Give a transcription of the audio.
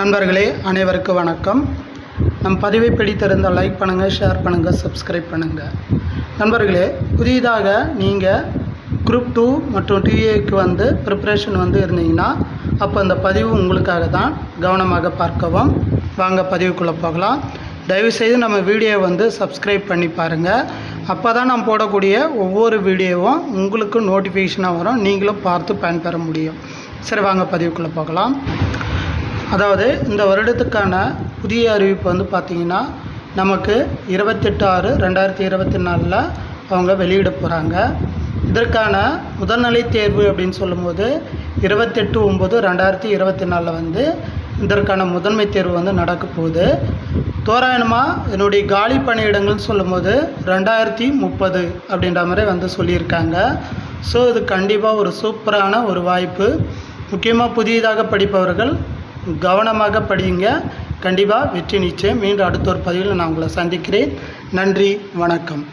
நண்பர்களே அனைவருக்கும் வணக்கம். நம் பதிவை பிடித்திருந்தால் லைக் பண்ணுங்கள் ஷேர் பண்ணுங்கள் சப்ஸ்கிரைப் பண்ணுங்கள் நண்பர்களே புதிதாக நீங்கள் குரூப் டூ மற்றும் டிஏக்கு வந்து ப்ரிப்ரேஷன் வந்து இருந்தீங்கன்னா அப்போ அந்த பதிவு உங்களுக்காக தான் கவனமாக பார்க்கவும். வாங்க பதிவுக்குள்ளே போகலாம். தயவுசெய்து நம்ம வீடியோ வந்து சப்ஸ்கிரைப் பண்ணி பாருங்கள் அப்போ தான் நான் போடக்கூடிய ஒவ்வொரு வீடியோவும் உங்களுக்கு நோட்டிஃபிகேஷனாக வரும். நீங்களும் பார்த்து பயன்பெற முடியும். சரி வாங்க பதிவுக்குள்ளே போகலாம். அதாவது இந்த வருடத்துக்கான புதிய அறிவிப்பு வந்து பார்த்திங்கன்னா நமக்கு இருபத்தெட்டு ஆறு ரெண்டாயிரத்தி இருபத்தி நாலில் அவங்க வெளியிட போகிறாங்க இதற்கான முதல்நிலை தேர்வு அப்படின்னு சொல்லும்போது இருபத்தெட்டு ஒம்பது ரெண்டாயிரத்தி இருபத்தி நாலில் வந்து இதற்கான முதன்மை தேர்வு வந்து நடக்க போகுது. தோராயமாக என்னுடைய காலி பணியிடங்கள்னு சொல்லும்போது ரெண்டாயிரத்தி முப்பது அப்படின்ற மாதிரி வந்து சொல்லியிருக்காங்க. ஸோ இது கண்டிப்பாக ஒரு சூப்பரான ஒரு வாய்ப்பு. முக்கியமாக புதியதாக படிப்பவர்கள் கவனமாக படியுங்க. கண்டிப்பாக வெற்றி நிச்சயம். மீண்டும் அடுத்த ஒரு பதிவில் நான் உங்களை சந்திக்கிறேன். நன்றி. வணக்கம்.